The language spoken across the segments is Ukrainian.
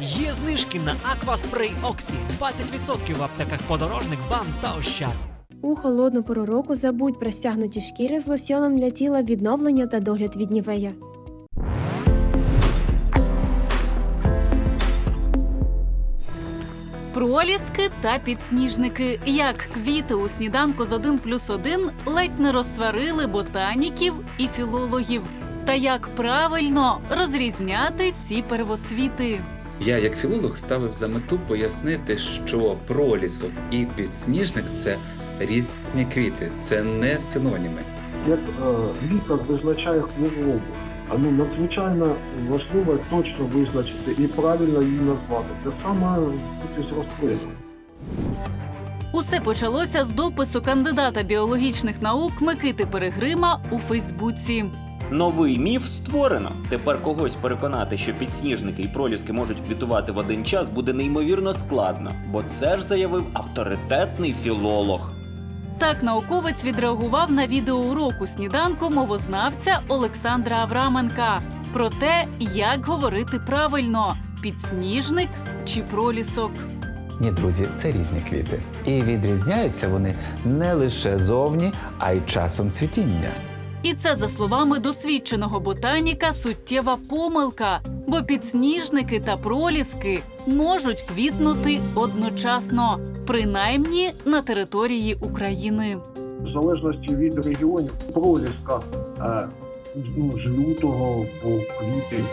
Є знижки на Акваспрей Оксі 20% в аптеках подорожник, бам та ощад. У холодну пору року забудь про стягнуті шкіри з лосьоном для тіла відновлення та догляд від нівея. Проліски та підсніжники. Як квіти у сніданку з 1 плюс 1 ледь не розсварили ботаніків і філологів. Та як правильно розрізняти ці первоцвіти? Я, як філолог, ставив за мету пояснити, що пролісок і підсніжник це різні квіти, це не синоніми. як е, лікар визначає хворобу, а ну надзвичайно важливо точно визначити і правильно її назвати. Те саме тут із рослином. Усе почалося з допису кандидата біологічних наук Микити Перегрима у Фейсбуці. Новий міф створено. Тепер когось переконати, що підсніжники і проліски можуть квітувати в один час, буде неймовірно складно, бо це ж заявив авторитетний філолог. Так науковець відреагував на відеоуроку сніданку мовознавця Олександра Авраменка про те, як говорити правильно: підсніжник чи пролісок. Ні, друзі, це різні квіти. І відрізняються вони не лише зовні, а й часом цвітіння. І це за словами досвідченого ботаніка суттєва помилка, бо підсніжники та проліски можуть квітнути одночасно, принаймні на території України. В залежності від регіонів проліска е, ну, з лютого по квітень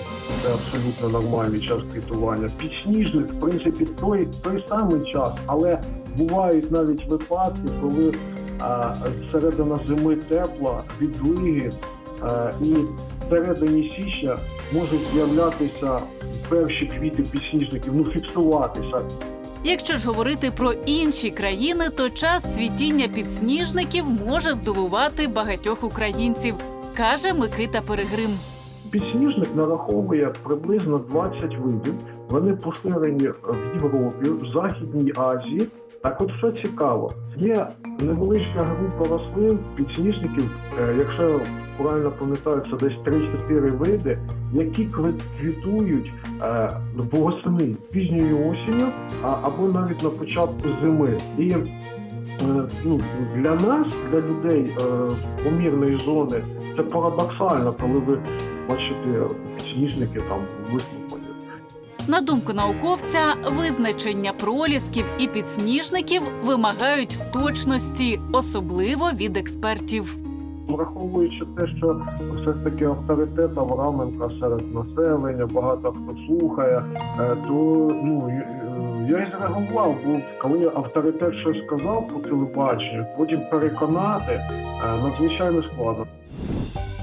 це абсолютно нормальний час квітування. Підсніжник, в принципі, той, той самий час, але бувають навіть випадки, коли середина зими тепла, відлиги і всередині січня можуть з'являтися перші квіти підсніжників, ну фіксуватися. Якщо ж говорити про інші країни, то час цвітіння підсніжників може здивувати багатьох українців, каже Микита Перегрим. Підсніжник нараховує приблизно 20 видів. Вони поширені в Європі, в Західній Азії. Так от що цікаво, є невеличка група рослин, підсніжників, е, якщо правильно пам'ятаю, це десь 3-4 види, які квітують е, восени, пізньою осінню, або навіть на початку зими. І е, ну, для нас, для людей помірної зони, це парадоксально, коли ви бачите підсніжники там в листопаді. На думку науковця, визначення пролісків і підсніжників вимагають точності, особливо від експертів. Враховуючи те, що все ж таки авторитет Авраменка серед населення, багато хто слухає, е, то ну е, я і зреагував, бо коли авторитет щось сказав по телебаченню, потім переконати е, надзвичайно складно.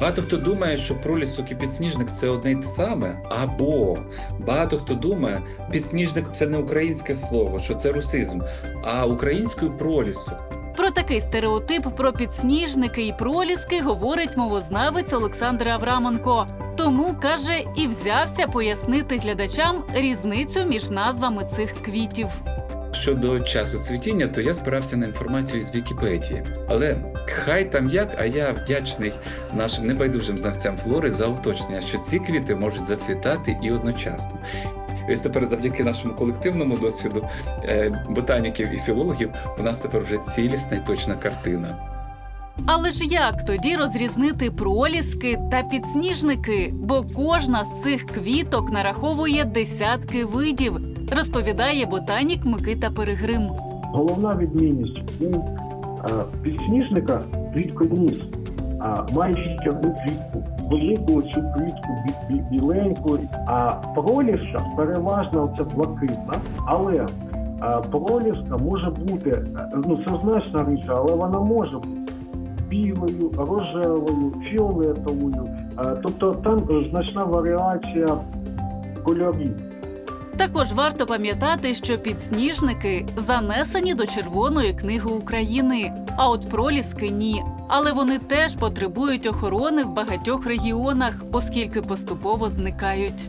Багато хто думає, що пролісок і підсніжник це одне й те саме, або багато хто думає, підсніжник це не українське слово, що це русизм, а українською пролісок. Про такий стереотип про підсніжники і проліски говорить мовознавець Олександр Авраменко. Тому каже, і взявся пояснити глядачам різницю між назвами цих квітів. Щодо часу цвітіння, то я спирався на інформацію з Вікіпедії. Але хай там як, а я вдячний нашим небайдужим знавцям флори за уточнення, що ці квіти можуть зацвітати і одночасно. І ось тепер, завдяки нашому колективному досвіду е, ботаніків і філологів, у нас тепер вже цілісна і точна картина. Але ж як тоді розрізнити проліски та підсніжники? Бо кожна з цих квіток нараховує десятки видів, розповідає ботанік Микита Перегрим. Головна відмінність у е, підсніжника квітконіс а, має ще одну квітку, велику цю квітку бі- бі- біленьку, а проліска переважно це блакитна, але е, проліска може бути, е, ну це значна річ, але вона може бути білою, рожевою, фіолетовою. Тобто там значна варіація кольорів. Також варто пам'ятати, що підсніжники занесені до Червоної книги України, а от проліски ні. Але вони теж потребують охорони в багатьох регіонах, оскільки поступово зникають.